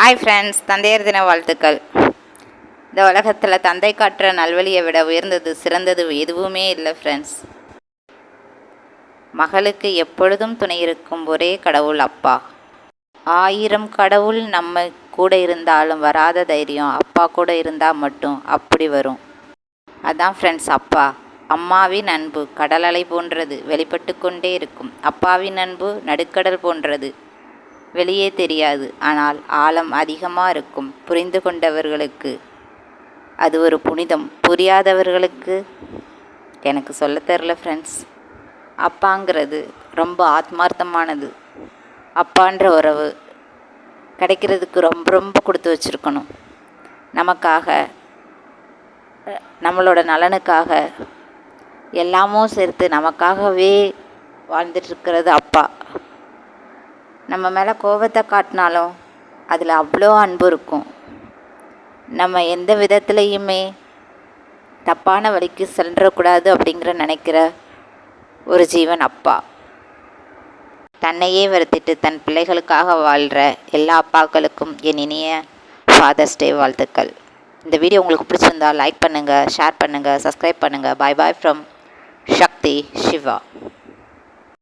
Hi friends தந்தையர் தின வாழ்த்துக்கள். இந்த உலகத்தில் தந்தை காட்டுற நல்வழியை விட உயர்ந்தது சிறந்தது எதுவுமே இல்லை ஃப்ரெண்ட்ஸ் மகளுக்கு எப்பொழுதும் துணை இருக்கும் ஒரே கடவுள் அப்பா. ஆயிரம் கடவுள் நம்ம கூட இருந்தாலும் வராத தைரியம் அப்பா கூட இருந்தால் மட்டும் அப்படி வரும். அதான் ஃப்ரெண்ட்ஸ் அப்பா. அம்மாவின் அன்பு கடல் அலை போன்றது வெளிப்பட்டு கொண்டே இருக்கும். அப்பாவின் அன்பு நடுக்கடல் போன்றது. வெளியே தெரியாது. ஆனால் ஆழம் அதிகமாக இருக்கும். புரிந்து கொண்டவர்களுக்கு அது ஒரு புனிதம். புரியாதவர்களுக்கு? எனக்கு சொல்ல தெரில ஃப்ரெண்ட்ஸ் அப்பாங்கிறது ரொம்ப ஆத்மார்த்தமானது. அப்பான்ற உறவு கிடைக்கிறதுக்கு ரொம்ப ரொம்ப கொடுத்து வச்சுருக்கணும். நமக்காக நம்மளோட நலனுக்காக எல்லாமும் சேர்த்து நமக்காகவே வாழ்ந்துட்டுருக்கிறது அப்பா. நம்ம மேலே கோபத்தை காட்டினாலும் அதில் அவ்வளோ அன்பு இருக்கும். நம்ம எந்த விதத்துலேயுமே தப்பான வழிக்கு சென்றக்கூடாது அப்படிங்கிற நினைக்கிற ஒரு ஜீவன் அப்பா. தன்னையே வருத்திட்டு தன் பிள்ளைகளுக்காக வாழ்கிற எல்லா அப்பாக்களுக்கும் என் இனிய ஃபாதர்ஸ் டே வாழ்த்துக்கள். இந்த வீடியோ உங்களுக்கு பிடிச்சிருந்தா லைக் பண்ணுங்கள் ஷேர் பண்ணுங்கள் சப்ஸ்கிரைப் பண்ணுங்கள் பாய் பாய் ஃப்ரம் சக்தி சிவா